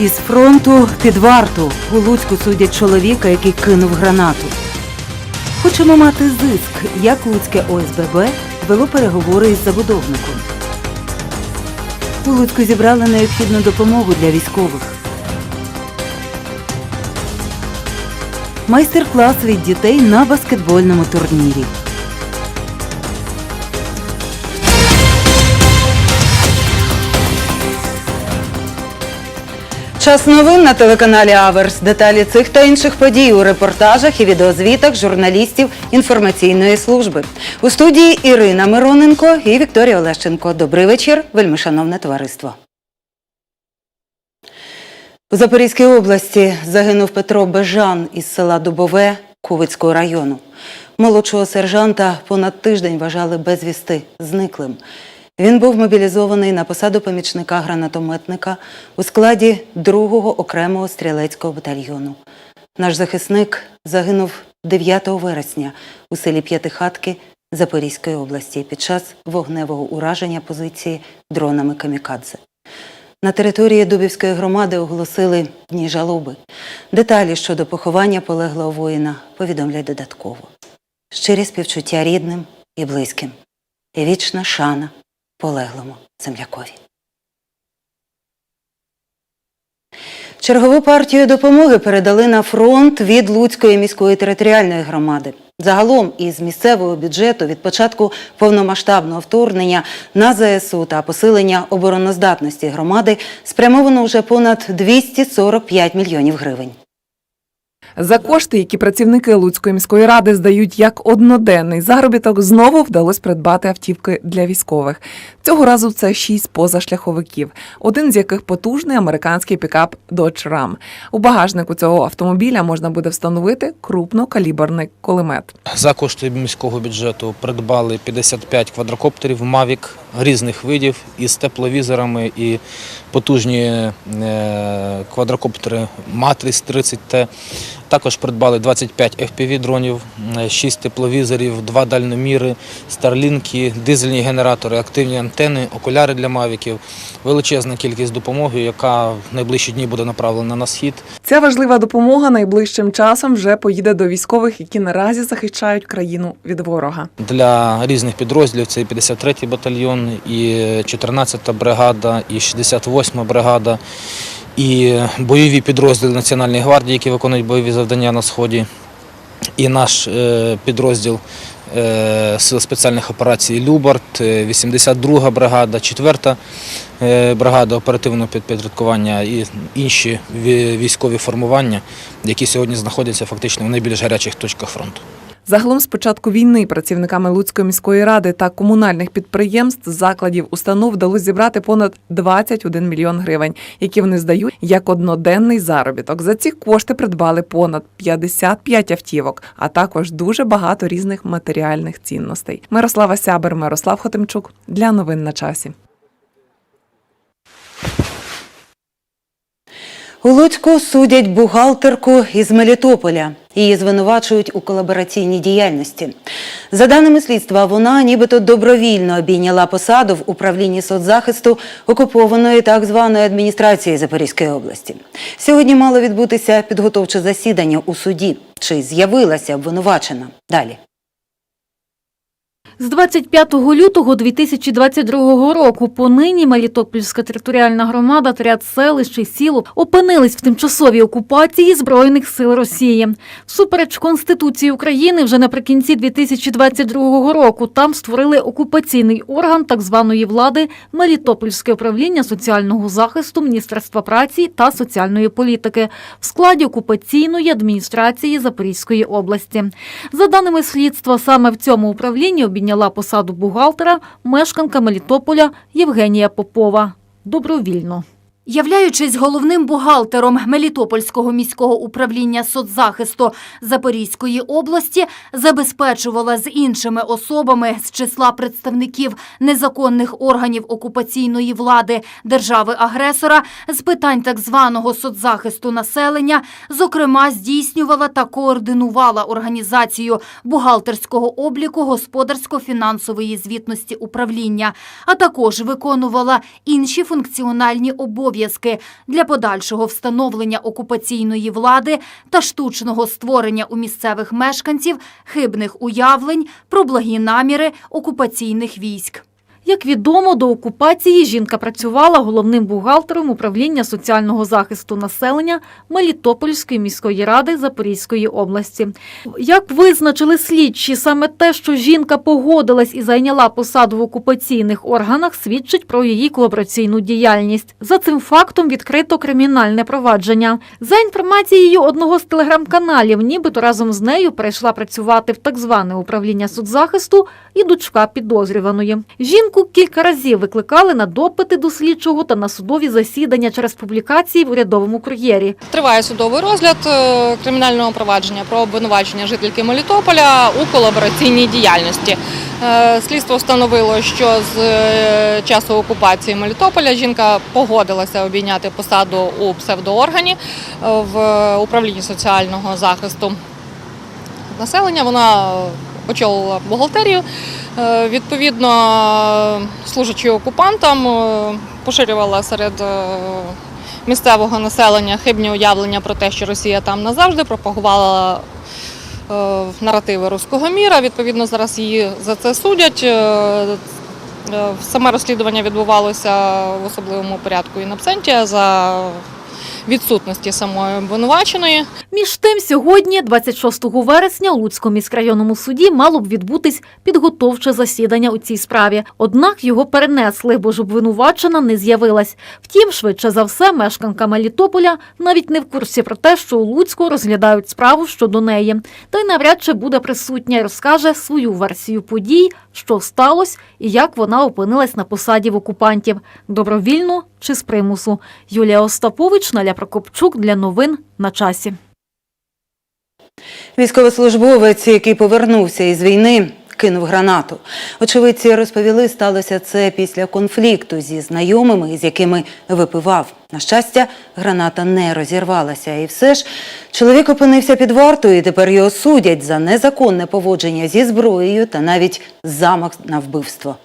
Із фронту під варту у Луцьку судять чоловіка, який кинув гранату. Хочемо мати зиск, як Луцьке ОСББ вело переговори із забудовником. У Луцьку зібрали необхідну допомогу для військових. Майстер-клас від дітей на баскетбольному турнірі. Час новин на телеканалі Аверс. Деталі цих та інших подій у репортажах і відеозвітах журналістів інформаційної служби. У студії Ірина Мироненко і Вікторія Олещенко. Добрий вечір, вельмишановне товариство. У Запорізькій області загинув Петро Бежан із села Дубове Кувицького району. Молодшого сержанта понад тиждень вважали безвісти зниклим. Він був мобілізований на посаду помічника гранатометника у складі 2-го окремого стрілецького батальйону. Наш захисник загинув 9 вересня у селі П'ятихатки Запорізької області під час вогневого ураження позиції дронами камікадзе. На території Дубівської громади оголосили дні жалоби. Деталі щодо поховання полеглого воїна повідомлять додатково. Щирі співчуття рідним і близьким. І вічна шана полеглому землякові. Чергову партію допомоги передали на фронт від Луцької міської територіальної громади. Загалом із місцевого бюджету від початку повномасштабного вторгнення на ЗСУ та посилення обороноздатності громади спрямовано вже понад 245 мільйонів гривень. За кошти, які працівники Луцької міської ради здають як одноденний заробіток, знову вдалося придбати автівки для військових. Цього разу це шість позашляховиків, один з яких потужний американський пікап Dodge Ram. У багажнику цього автомобіля можна буде встановити крупнокаліберний кулемет. За кошти міського бюджету придбали 55 квадрокоптерів Mavic різних видів із тепловізорами і потужні е, квадрокоптери Matrix 30T. Також придбали 25 FPV-дронів, 6 тепловізорів, 2 дальноміри, старлінки, дизельні генератори, активні антени, окуляри для мавіків. Величезна кількість допомоги, яка в найближчі дні буде направлена на схід. Ця важлива допомога найближчим часом вже поїде до військових, які наразі захищають країну від ворога. Для різних підрозділів це і 53-й батальйон, і 14-та бригада, і 68-та бригада, і бойові підрозділи Національної гвардії, які виконують бойові завдання на сході, і наш е, підрозділ е, Сил спеціальних операцій Любарт, е, 82-га бригада, 4-та е, бригада оперативного підпорядкування і інші військові формування, які сьогодні знаходяться фактично в найбільш гарячих точках фронту. Загалом з початку війни працівниками Луцької міської ради та комунальних підприємств, закладів, установ вдалося зібрати понад 21 мільйон гривень, які вони здають як одноденний заробіток. За ці кошти придбали понад 55 автівок, а також дуже багато різних матеріальних цінностей. Мирослава Сябер, Мирослав Хотимчук для новин на часі. У Луцьку судять бухгалтерку із Мелітополя. Її звинувачують у колабораційній діяльності. За даними слідства, вона нібито добровільно обійняла посаду в управлінні соцзахисту окупованої так званої адміністрації Запорізької області. Сьогодні мало відбутися підготовче засідання у суді. Чи з'явилася обвинувачена? Далі. З 25 лютого 2022 року понині Мелітопольська територіальна громада та ряд селищ і сіл опинились в тимчасовій окупації Збройних сил Росії. Всупереч Конституції України вже наприкінці 2022 року там створили окупаційний орган так званої влади Мелітопольське управління соціального захисту Міністерства праці та соціальної політики в складі окупаційної адміністрації Запорізької області. За даними слідства, саме в цьому управлінні обійняла посаду бухгалтера мешканка Мелітополя Євгенія Попова. Добровільно. Являючись головним бухгалтером Мелітопольського міського управління соцзахисту Запорізької області, забезпечувала з іншими особами з числа представників незаконних органів окупаційної влади держави-агресора з питань так званого соцзахисту населення, зокрема, здійснювала та координувала організацію бухгалтерського обліку господарсько-фінансової звітності управління, а також виконувала інші функціональні обов'язки обов'язки для подальшого встановлення окупаційної влади та штучного створення у місцевих мешканців хибних уявлень про благі наміри окупаційних військ. Як відомо, до окупації жінка працювала головним бухгалтером управління соціального захисту населення Мелітопольської міської ради Запорізької області. Як визначили слідчі, саме те, що жінка погодилась і зайняла посаду в окупаційних органах, свідчить про її колабораційну діяльність. За цим фактом відкрито кримінальне провадження. За інформацією одного з телеграм-каналів, нібито разом з нею перейшла працювати в так зване управління соцзахисту і дочка підозрюваної. Жінку кілька разів викликали на допити до слідчого та на судові засідання через публікації в урядовому кур'єрі. Триває судовий розгляд е, кримінального провадження про обвинувачення жительки Мелітополя у колабораційній діяльності. Е, Слідство встановило, що з е, часу окупації Мелітополя жінка погодилася обійняти посаду у псевдооргані в управлінні соціального захисту населення. Вона очолила бухгалтерію. Е, Відповідно, служачи окупантам, е, поширювала серед е, місцевого населення хибні уявлення про те, що Росія там назавжди пропагувала наративи руського міра. Відповідно, зараз її за це судять. Саме розслідування відбувалося в особливому порядку і на за відсутності самої обвинуваченої. Між тим, сьогодні, 26 вересня, у Луцькому міськрайонному суді мало б відбутись підготовче засідання у цій справі. Однак його перенесли, бо ж обвинувачена не з'явилась. Втім, швидше за все, мешканка Мелітополя навіть не в курсі про те, що у Луцьку розглядають справу щодо неї. Та й навряд чи буде присутня і розкаже свою версію подій, що сталося і як вона опинилась на посаді в окупантів добровільно чи з примусу. Юлія Остапович, Наля Прокопчук для новин на часі. Військовослужбовець, який повернувся із війни, кинув гранату. Очевидці розповіли, сталося це після конфлікту зі знайомими, з якими випивав. На щастя, граната не розірвалася. І все ж чоловік опинився під вартою, і тепер його судять за незаконне поводження зі зброєю та навіть замах на вбивство.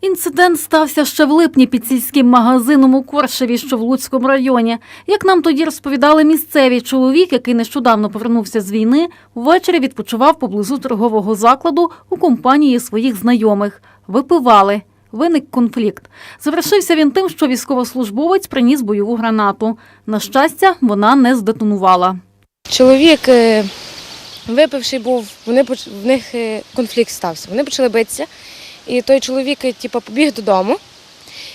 Інцидент стався ще в липні під сільським магазином у Коршеві, що в Луцькому районі. Як нам тоді розповідали місцеві, чоловік, який нещодавно повернувся з війни, ввечері відпочивав поблизу торгового закладу у компанії своїх знайомих. Випивали. Виник конфлікт. Завершився він тим, що військовослужбовець приніс бойову гранату. На щастя, вона не здетонувала. Чоловік, е, випивши був, вони в них е, конфлікт стався. Вони почали битися. І той чоловік типу, побіг додому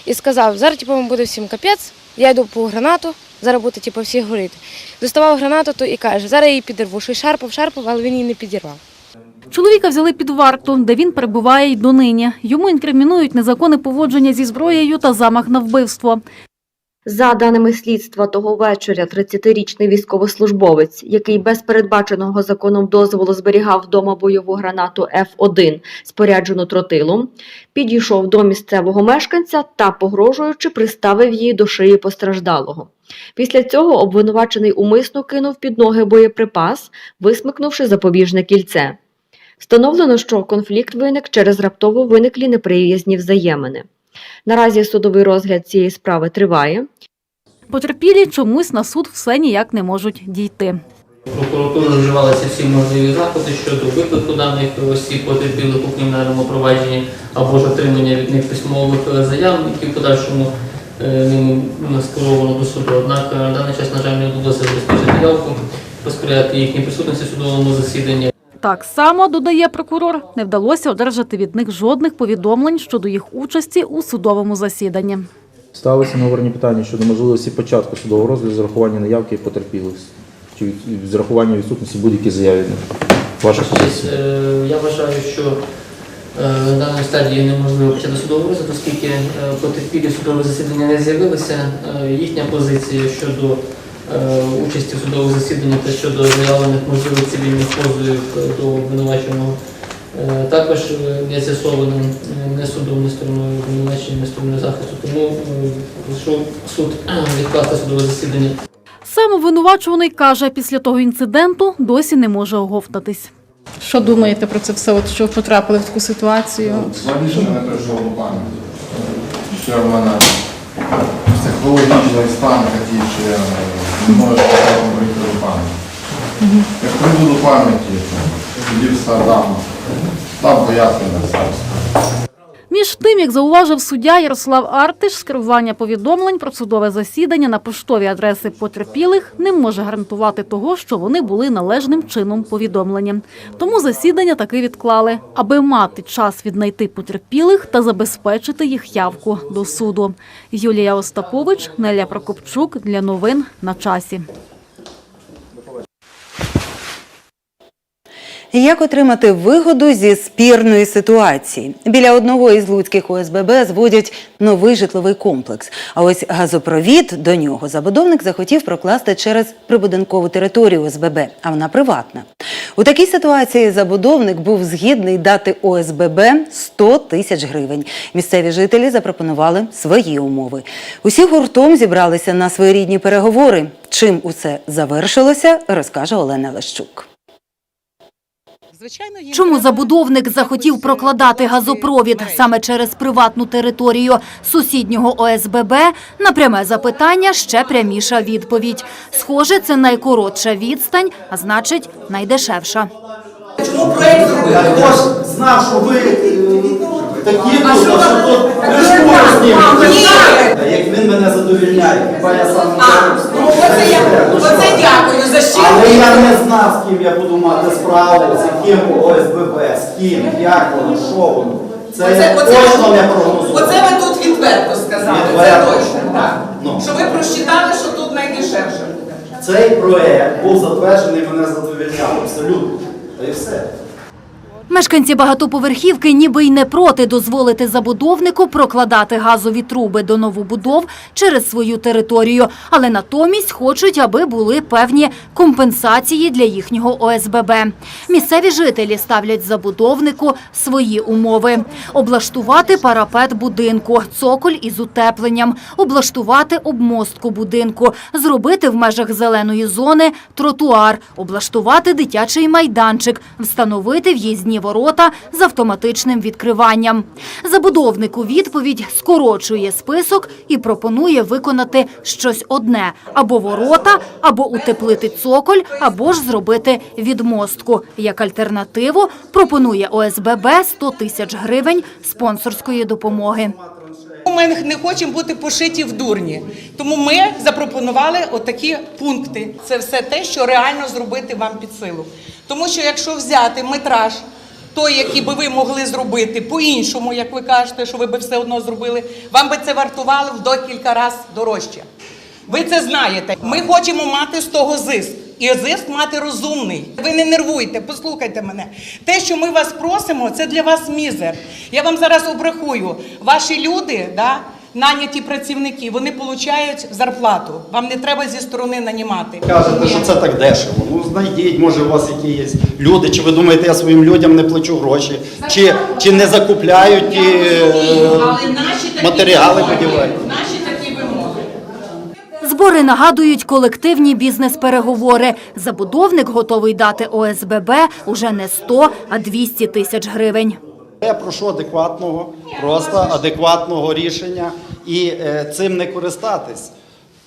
і сказав, зараз типу, буде всім капець, я йду по гранату, зараз буде типу, всі горіти. Доставав гранату то і каже, зараз я її підірву. Що й шарпав, шарпав, але він її не підірвав. Чоловіка взяли під варту, де він перебуває й донині. Йому інкримінують незаконне поводження зі зброєю та замах на вбивство. За даними слідства, того вечора 30-річний військовослужбовець, який без передбаченого законом дозволу зберігав вдома бойову гранату Ф1, споряджену тротилом, підійшов до місцевого мешканця та, погрожуючи, приставив її до шиї постраждалого. Після цього обвинувачений умисно кинув під ноги боєприпас, висмикнувши запобіжне кільце. Встановлено, що конфлікт виник через раптово виниклі неприязні взаємини. Наразі судовий розгляд цієї справи триває. Потерпілі чомусь на суд все ніяк не можуть дійти. Прокуратура вживалися всі можливі заходи щодо виклику даних осіб потерпілих у кримінальному провадженні або ж отримання від них письмових е, заяв, які в подальшому е, ними ну, скеровано до суду. Однак е, на даний час, на жаль, не вдалося забезпечити явку, посприяти їхній присутності в судовому засіданні. Так само, додає прокурор, не вдалося одержати від них жодних повідомлень щодо їх участі у судовому засіданні. Ставиться на говорні питання щодо можливості початку судового розгляду з урахуванням наявки потерпілих чи з урахуванням відсутності будь-які заяви. Ваша Тобто, позиція. е, Я вважаю, що е, на даній стадії неможливо почати судовий розгляд, оскільки е, потерпілі судове засідання не з'явилися. Їхня позиція щодо участі в судових засіданнях та щодо заявлених можливих цивільних позовів е, до обвинуваченого е, також е, не з'ясовано е, не судом, не стороною обвинувачення, не стороною захисту. Тому е, прошу суд відкласти судове засідання. Сам обвинувачуваний каже, після того інциденту досі не може оговтатись. Що думаєте про це все, от що потрапили в таку ситуацію? Складніше мене переживав руками. Ще в мене психологічний стан такий, що я потім прийти до пам'яті. Як прийду до пам'яті, тоді все дамо. Там пояснення все. Між тим, як зауважив суддя Ярослав Артиш, скерування повідомлень про судове засідання на поштові адреси потерпілих не може гарантувати того, що вони були належним чином повідомлені. Тому засідання таки відклали, аби мати час віднайти потерпілих та забезпечити їх явку до суду. Юлія Остапович, Неля Прокопчук для новин на часі. Як отримати вигоду зі спірної ситуації? Біля одного із луцьких ОСББ зводять новий житловий комплекс. А ось газопровід до нього забудовник захотів прокласти через прибудинкову територію ОСББ, а вона приватна. У такій ситуації забудовник був згідний дати ОСББ 100 тисяч гривень. Місцеві жителі запропонували свої умови. Усі гуртом зібралися на своєрідні переговори. Чим усе завершилося, розкаже Олена Лещук. Чому забудовник захотів прокладати газопровід саме через приватну територію сусіднього ОСББ? На пряме запитання ще пряміша відповідь. Схоже, це найкоротша відстань, а значить найдешевша. Чому проєкт зробили? Хто ж знав, що ви е, такі що тут? Як він мене задовільняє, хіба я сам не оце я, оце дякую за щиру Але я не знав, з ким я буду мати справу, з яким ОСББ, з ким, як воно, що воно. Це Оце- я оце- точно не прогнозував. Оце ви тут відверто сказали, це точно, так. Ну. Що ви просчитали, що тут найдешевше буде. Цей проект був затверджений, мене задовільняв абсолютно. Та і все. Мешканці багатоповерхівки ніби й не проти дозволити забудовнику прокладати газові труби до новобудов через свою територію, але натомість хочуть, аби були певні компенсації для їхнього ОСББ. Місцеві жителі ставлять забудовнику свої умови: облаштувати парапет будинку, цоколь із утепленням, облаштувати обмостку будинку, зробити в межах зеленої зони тротуар, облаштувати дитячий майданчик, встановити в'їзні ворота з автоматичним відкриванням. Забудовник у відповідь скорочує список і пропонує виконати щось одне – або ворота, або утеплити цоколь, або ж зробити відмостку. Як альтернативу пропонує ОСББ 100 тисяч гривень спонсорської допомоги. Ми не хочемо бути пошиті в дурні. Тому ми запропонували отакі пункти. Це все те, що реально зробити вам під силу. Тому що якщо взяти метраж, той, який би ви могли зробити по-іншому, як ви кажете, що ви би все одно зробили, вам би це вартувало в декілька разів дорожче. Ви це знаєте. Ми хочемо мати з того зиск. І зиск мати розумний. Ви не нервуйте, послухайте мене. Те, що ми вас просимо, це для вас мізер. Я вам зараз обрахую. Ваші люди, да, наняті працівники, вони отримують зарплату. Вам не треба зі сторони нанімати. Кажете, що це так дешево. Ну знайдіть, може, у вас які є люди, чи ви думаєте, я своїм людям не плачу гроші, чи, чи не закупляють ті, е, матеріали подівають. Наші такі вимоги. Збори нагадують колективні бізнес-переговори. Забудовник готовий дати ОСББ уже не 100, а 200 тисяч гривень. Я прошу адекватного, просто адекватного рішення і е, цим не користатись.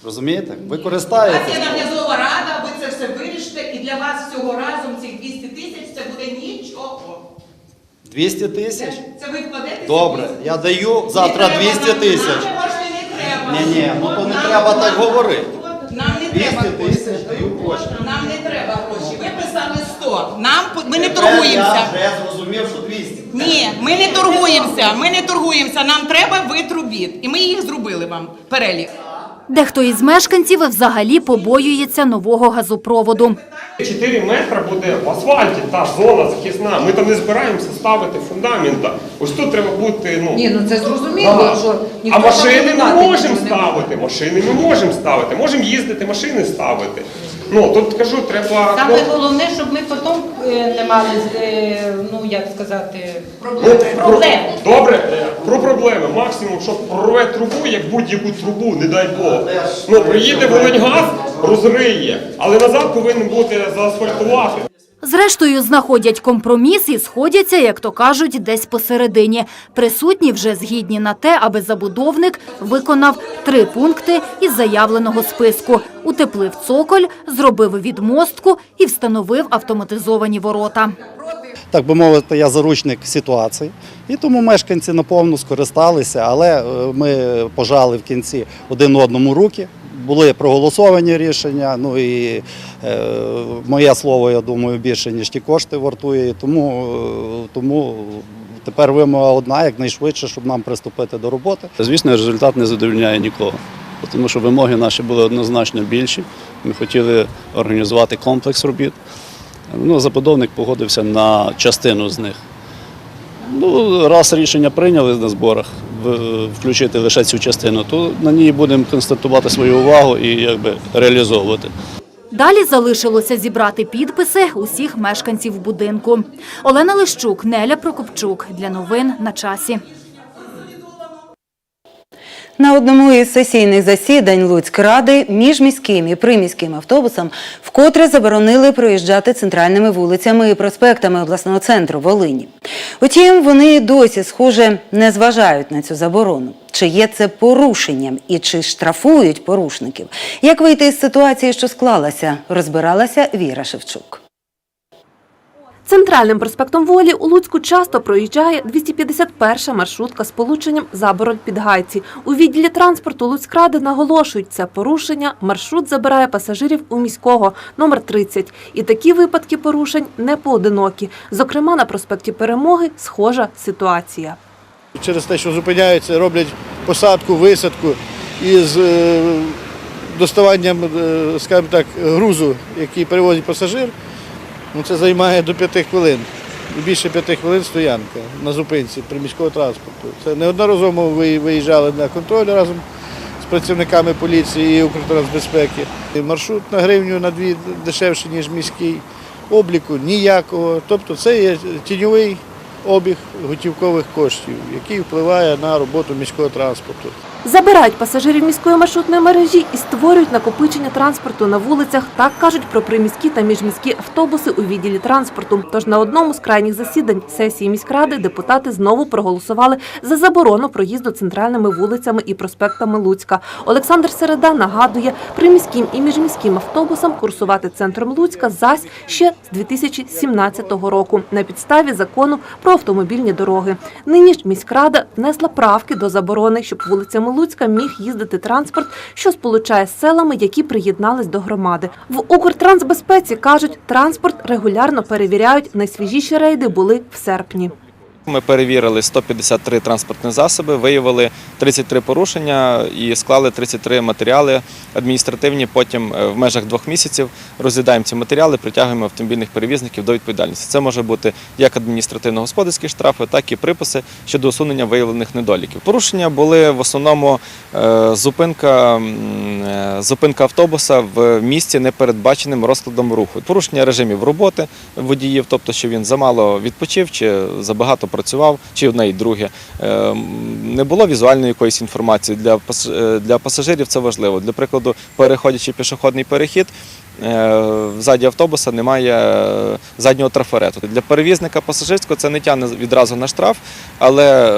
Розумієте? Ви користаєтесь. Це наглядова рада, ви це все вирішите, і для вас всього разом цих 200 тисяч це буде нічого. 200 тисяч? Це ви вкладете? Добре, я даю завтра 200 тисяч. Ні, ні, ну то не треба так говорити. Нам не 200 треба тисяч даю кошти. Нам не треба гроші. Ви 100. Нам ми не Тепер Я вже зрозумів, що 200. Ні, ми не торгуємося. Ми не торгуємося. Нам треба вид робіт. І ми їх зробили вам перелік. Дехто із мешканців взагалі побоюється нового газопроводу. 4 метри буде в асфальті та зона захисна. Ми там не збираємося ставити фундамента. Ось тут треба бути. Ну Ні, ну це зрозуміло, Ага. що а машини ми можемо ставити. Машини ми можемо ставити. Можемо їздити, машини ставити. Ну тут кажу, треба Саме ну, головне, щоб ми потім е, не мали, е, ну як сказати, проблем. про- проблем. Добре, е, про проблеми. Максимум, щоб прорве трубу, як будь-яку трубу, не дай Бог. Ну приїде Волиньгаз, розриє, але назад повинен бути заасфальтувати. Зрештою, знаходять компроміс і сходяться, як то кажуть, десь посередині. Присутні вже згідні на те, аби забудовник виконав три пункти із заявленого списку. Утеплив цоколь, зробив відмостку і встановив автоматизовані ворота. Так би мовити, я заручник ситуації. І тому мешканці наповну скористалися, але е, ми пожали в кінці один одному руки. Були проголосовані рішення. Ну і е, моє слово, я думаю, більше ніж ті кошти вартує. Тому, е, тому тепер вимога одна, якнайшвидше, щоб нам приступити до роботи. Звісно, результат не задовольняє нікого, тому що вимоги наші були однозначно більші. Ми хотіли організувати комплекс робіт. Ну, забудовник погодився на частину з них. Ну, раз рішення прийняли на зборах включити лише цю частину, то на ній будемо констатувати свою увагу і якби реалізовувати. Далі залишилося зібрати підписи усіх мешканців будинку. Олена Лищук, Неля Прокопчук. Для новин на часі. На одному із сесійних засідань Луцькради міжміським і приміським автобусам вкотре заборонили проїжджати центральними вулицями і проспектами обласного центру Волині. Утім, вони досі, схоже, не зважають на цю заборону. Чи є це порушенням і чи штрафують порушників? Як вийти із ситуації, що склалася, розбиралася Віра Шевчук. Центральним проспектом Волі у Луцьку часто проїжджає 251 маршрутка з полученням Забороль Підгайці. У відділі транспорту Луцькради наголошують, це порушення. Маршрут забирає пасажирів у міського номер 30. І такі випадки порушень не поодинокі. Зокрема, на проспекті Перемоги схожа ситуація. Через те, що зупиняються, роблять посадку, висадку із е, доставанням, е, скажімо так, грузу, який перевозить пасажир, ну, це займає до п'яти хвилин. Більше п'яти хвилин стоянка на зупинці приміського транспорту. Це неодноразово ви- виїжджали на контроль разом з працівниками поліції і Укртрансбезпеки. Маршрут на гривню на дві дешевше, ніж міський. Обліку ніякого. Тобто це є тіньовий обіг готівкових коштів, який впливає на роботу міського транспорту. Забирають пасажирів міської маршрутної мережі і створюють накопичення транспорту на вулицях. Так кажуть про приміські та міжміські автобуси у відділі транспорту. Тож на одному з крайніх засідань сесії міськради депутати знову проголосували за заборону проїзду центральними вулицями і проспектами Луцька. Олександр Середа нагадує, приміським і міжміським автобусам курсувати центром Луцька зась ще з 2017 року на підставі закону про автомобільні дороги. Нині ж міськрада внесла правки до заборони, щоб вулицями Луцька міг їздити транспорт, що сполучає з селами, які приєднались до громади. В Укртрансбезпеці кажуть, транспорт регулярно перевіряють. Найсвіжіші рейди були в серпні. Ми перевірили 153 транспортні засоби, виявили 33 порушення і склали 33 матеріали адміністративні. Потім е, в межах двох місяців розглядаємо ці матеріали, притягуємо автомобільних перевізників до відповідальності. Це може бути як адміністративно-господарські штрафи, так і приписи щодо усунення виявлених недоліків. Порушення були в основному е, зупинка, е, зупинка автобуса в місці непередбаченим розкладом руху. Порушення режимів роботи водіїв, тобто що він замало відпочив чи забагато працював, чи одне і друге. Е, Не було візуальної якоїсь інформації для е, для пасажирів. Це важливо. Для прикладу, переходячи пішохідний перехід. е, Ззаді автобуса немає заднього трафарету. Для перевізника пасажирського це не тягне відразу на штраф, але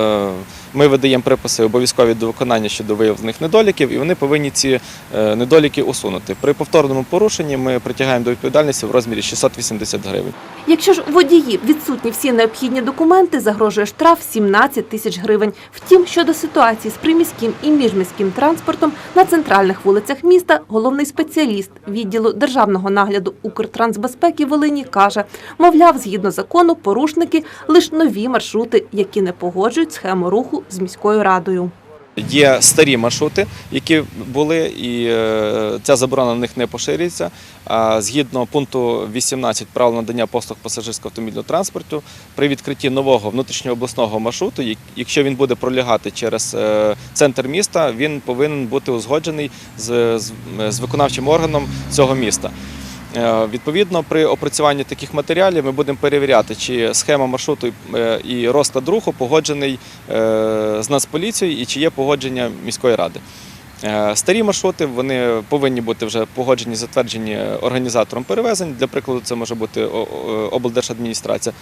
ми видаємо приписи обов'язкові до виконання щодо виявлених недоліків, і вони повинні ці е, недоліки усунути. При повторному порушенні ми притягаємо до відповідальності в розмірі 680 гривень. Якщо ж у водіїв відсутні всі необхідні документи, загрожує штраф 17 тисяч гривень. Втім, щодо ситуації з приміським і міжміським транспортом на центральних вулицях міста, головний спеціаліст відділу державного нагляду Укртрансбезпеки Волині каже, мовляв, згідно закону, порушники лише нові маршрути, які не погоджують схему руху з міською радою. Є старі маршрути, які були, і е, ця заборона на них не поширюється. Згідно пункту 18 правил надання послуг пасажирського автомобільного транспорту, при відкритті нового внутрішньообласного маршруту, якщо він буде пролягати через е, центр міста, він повинен бути узгоджений з виконавчим органом цього міста. Е, Відповідно, при опрацюванні таких матеріалів ми будемо перевіряти, чи схема маршруту е, і розклад руху погоджений е, з Нацполіцією і чи є погодження міської ради. Старі маршрути вони повинні бути вже погоджені, затверджені організатором перевезень. Для прикладу, це може бути облдержадміністрація.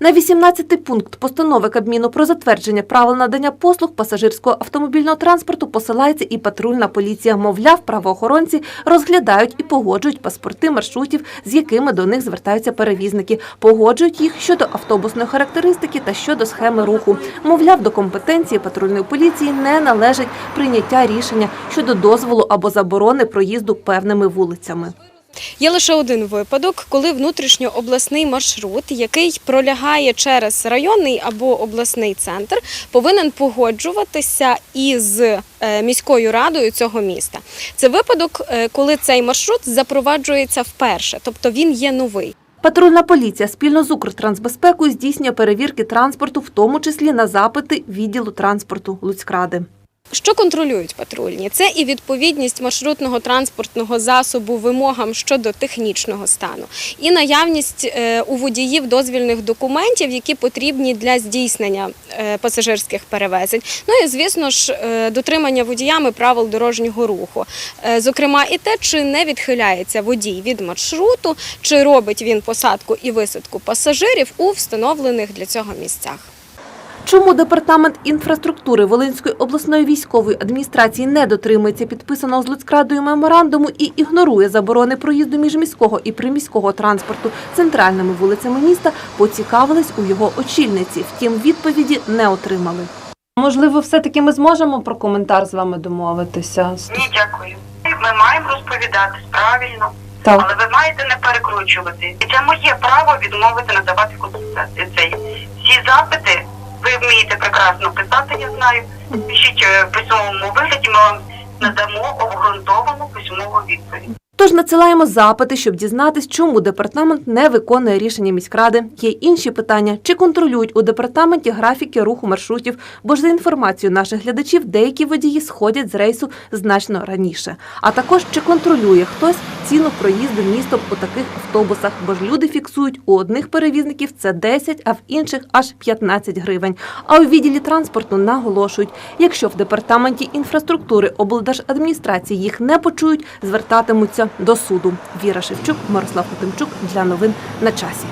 На 18-й пункт постанови Кабміну про затвердження правил надання послуг пасажирського автомобільного транспорту посилається і патрульна поліція. Мовляв, правоохоронці розглядають і погоджують паспорти маршрутів, з якими до них звертаються перевізники. Погоджують їх щодо автобусної характеристики та щодо схеми руху. Мовляв, до компетенції патрульної поліції не належить прийняття рішення щодо дозволу або заборони проїзду певними вулицями. Є лише один випадок, коли внутрішньообласний маршрут, який пролягає через районний або обласний центр, повинен погоджуватися із е, міською радою цього міста. Це випадок, е, коли цей маршрут запроваджується вперше, тобто він є новий. Патрульна поліція спільно з Укртрансбезпекою здійснює перевірки транспорту, в тому числі на запити відділу транспорту Луцькради. Що контролюють патрульні? Це і відповідність маршрутного транспортного засобу вимогам щодо технічного стану, і наявність е, у водіїв дозвільних документів, які потрібні для здійснення е, пасажирських перевезень. Ну і звісно ж, е, дотримання водіями правил дорожнього руху. Зокрема, і те, чи не відхиляється водій від маршруту, чи робить він посадку і висадку пасажирів у встановлених для цього місцях. Чому департамент інфраструктури Волинської обласної військової адміністрації не дотримується підписаного з Луцькрадою меморандуму і ігнорує заборони проїзду міжміського і приміського транспорту центральними вулицями міста, поцікавились у його очільниці. Втім, відповіді не отримали. Можливо, все-таки ми зможемо про коментар з вами домовитися. Ні, дякую. Ми маємо розповідати правильно, Так. але ви маєте не перекручувати. І це моє право відмовити надавати консультації. Це всі запити ви вмієте прекрасно писати, я знаю. Пишіть е, в письмовому вигляді, ми вам надамо обґрунтовану письмову відповідь. Тож надсилаємо запити, щоб дізнатись, чому департамент не виконує рішення міськради. Є інші питання: чи контролюють у департаменті графіки руху маршрутів? Бо ж за інформацією наших глядачів, деякі водії сходять з рейсу значно раніше. А також чи контролює хтось ціну проїзду містом у таких автобусах? Бо ж люди фіксують у одних перевізників це 10, а в інших аж 15 гривень. А у відділі транспорту наголошують, якщо в департаменті інфраструктури облдержадміністрації їх не почують, звертатимуться до суду. Віра Шевчук, Мирослав Хотимчук для новин на часі.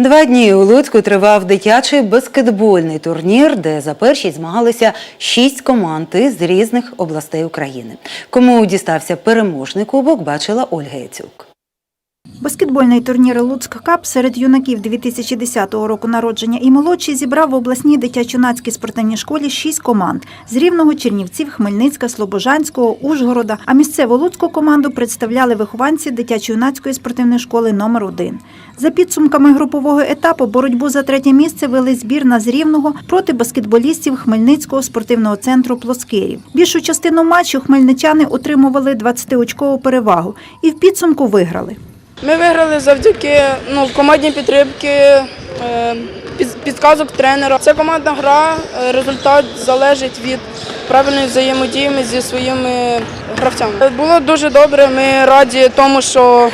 Два дні у Луцьку тривав дитячий баскетбольний турнір, де за першість змагалися шість команд із різних областей України. Кому дістався переможний кубок, бачила Ольга Яцюк. Баскетбольний турнір Луцьк Кап серед юнаків 2010 року народження і молодші зібрав в обласній дитячо-юнацькій спортивній школі шість команд з Рівного, Чернівців, Хмельницька, Слобожанського, Ужгорода. А місцеву луцьку команду представляли вихованці дитячо-юнацької спортивної школи номер 1 За підсумками групового етапу боротьбу за третє місце вели збірна з Рівного проти баскетболістів Хмельницького спортивного центру Плоскирів. Більшу частину матчу хмельничани отримували 20-очкову перевагу і в підсумку виграли. Ми виграли завдяки ну, командній підтримки, е, підказок тренера. Це командна гра, е, результат залежить від правильної взаємодії зі своїми гравцями. Е, Було дуже добре. Ми раді тому, що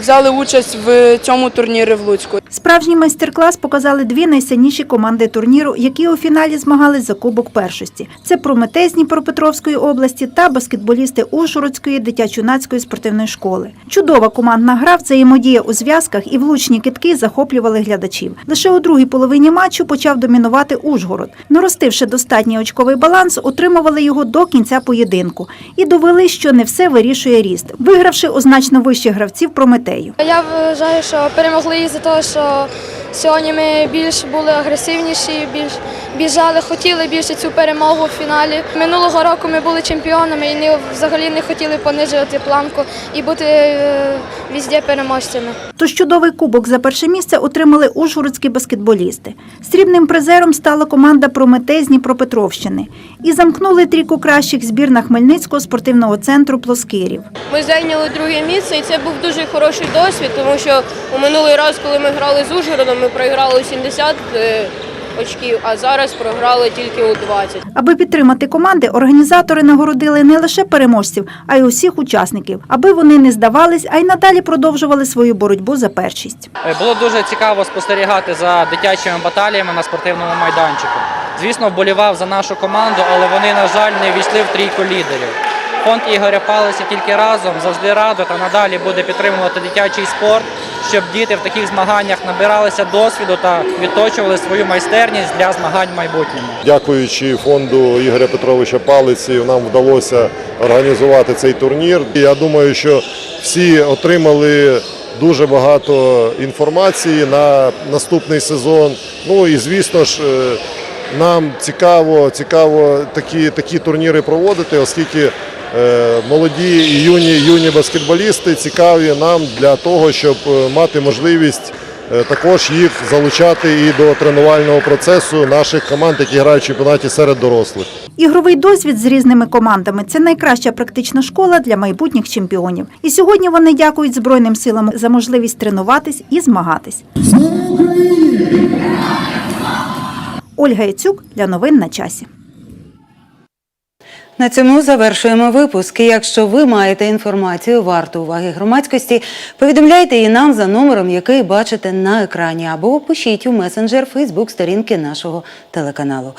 взяли участь в цьому турнірі в Луцьку. Справжній майстер-клас показали дві найсильніші команди турніру, які у фіналі змагались за кубок першості. Це Прометей з Дніпропетровської області та баскетболісти Ужгородської дитячо-юнацької спортивної школи. Чудова командна гра, взаємодія у зв'язках і влучні китки захоплювали глядачів. Лише у другій половині матчу почав домінувати Ужгород. Наростивши достатній очковий баланс, утримували його до кінця поєдинку і довели, що не все вирішує ріст, вигравши у значно вищих гравців Прометею. Я вважаю, що перемогли із-за того, що сьогодні ми більш були агресивніші, більш біжали, хотіли більше цю перемогу в фіналі. Минулого року ми були чемпіонами і не, взагалі не хотіли понижувати планку і бути е, везде переможцями. Тож чудовий кубок за перше місце отримали ужгородські баскетболісти. Срібним призером стала команда Прометей з Дніпропетровщини. І замкнули трійку кращих збірна Хмельницького спортивного центру Плоскирів. Ми зайняли друге місце, і це був дуже хороший досвід, тому що у минулий раз, коли ми грали з Ужгородом, ми проіграли 70 очків, а зараз програли тільки у 20. Аби підтримати команди, організатори нагородили не лише переможців, а й усіх учасників, аби вони не здавались, а й надалі продовжували свою боротьбу за першість. Е, Було дуже цікаво спостерігати за дитячими баталіями на спортивному майданчику. Звісно, вболівав за нашу команду, але вони, на жаль, не війшли в трійку лідерів. Фонд Ігоря Палиця тільки разом завжди радо та надалі буде підтримувати дитячий спорт, щоб діти в таких змаганнях набиралися досвіду та відточували свою майстерність для змагань в майбутньому. Дякуючи фонду Ігоря Петровича Палиці, нам вдалося організувати цей турнір. Я думаю, що всі отримали дуже багато інформації на наступний сезон. Ну і звісно ж. е, Нам цікаво, цікаво такі, такі турніри проводити, оскільки молоді і юні, юні баскетболісти цікаві нам для того, щоб е, мати можливість е, також їх залучати і до тренувального процесу наших команд, які грають в чемпіонаті серед дорослих. Ігровий досвід з різними командами це найкраща практична школа для майбутніх чемпіонів. І сьогодні вони дякують Збройним силам за можливість тренуватись і змагатись. Ольга Яцюк для новин на часі. На цьому завершуємо випуск. Якщо ви маєте інформацію варту уваги громадськості, повідомляйте її нам за номером, який бачите на екрані, або пишіть у месенджер Фейсбук сторінки нашого телеканалу.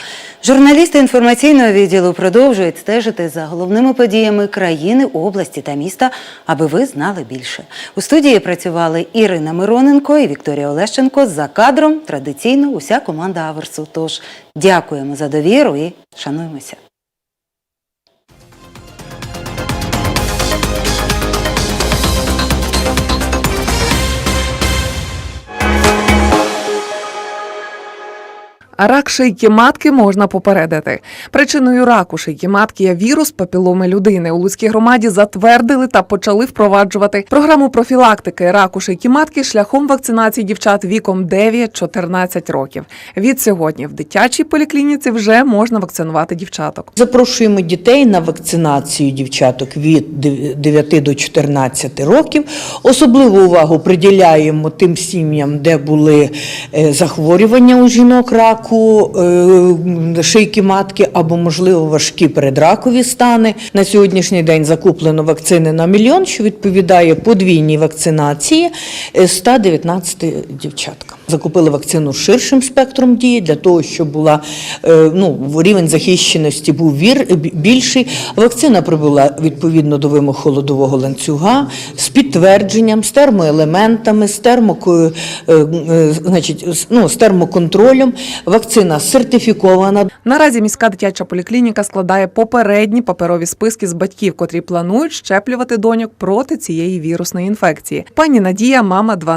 Журналісти інформаційного відділу продовжують стежити за головними подіями країни, області та міста, аби ви знали більше. У студії працювали Ірина Мироненко і Вікторія Олещенко. За кадром традиційно уся команда Аверсу. Тож дякуємо за довіру і шануємося. Рак шийки матки можна попередити. Причиною раку шийки матки є вірус папіломи людини. У Луцькій громаді затвердили та почали впроваджувати програму профілактики раку шийки матки шляхом вакцинації дівчат віком 9-14 років. Від сьогодні в дитячій поліклініці вже можна вакцинувати дівчаток. Запрошуємо дітей на вакцинацію дівчаток від 9 до 14 років. Особливу увагу приділяємо тим сім'ям, де були е, захворювання у жінок раку, е, шийки матки або, можливо, важкі передракові стани. На сьогоднішній день закуплено вакцини на мільйон, що відповідає подвійній вакцинації е, 119 дівчаткам. Закупили вакцину ширшим спектром дії для того, щоб була е, ну, рівень захищеності був вір, більший. Вакцина прибула відповідно до вимог холодового ланцюга з підтвердженням, з термоелементами, з, термо, е, е, значить, ну, з термоконтролем. Вакцина сертифікована. Наразі міська дитяча поліклініка складає попередні паперові списки з батьків, котрі планують щеплювати доньок проти цієї вірусної інфекції. Пані Надія, мама 12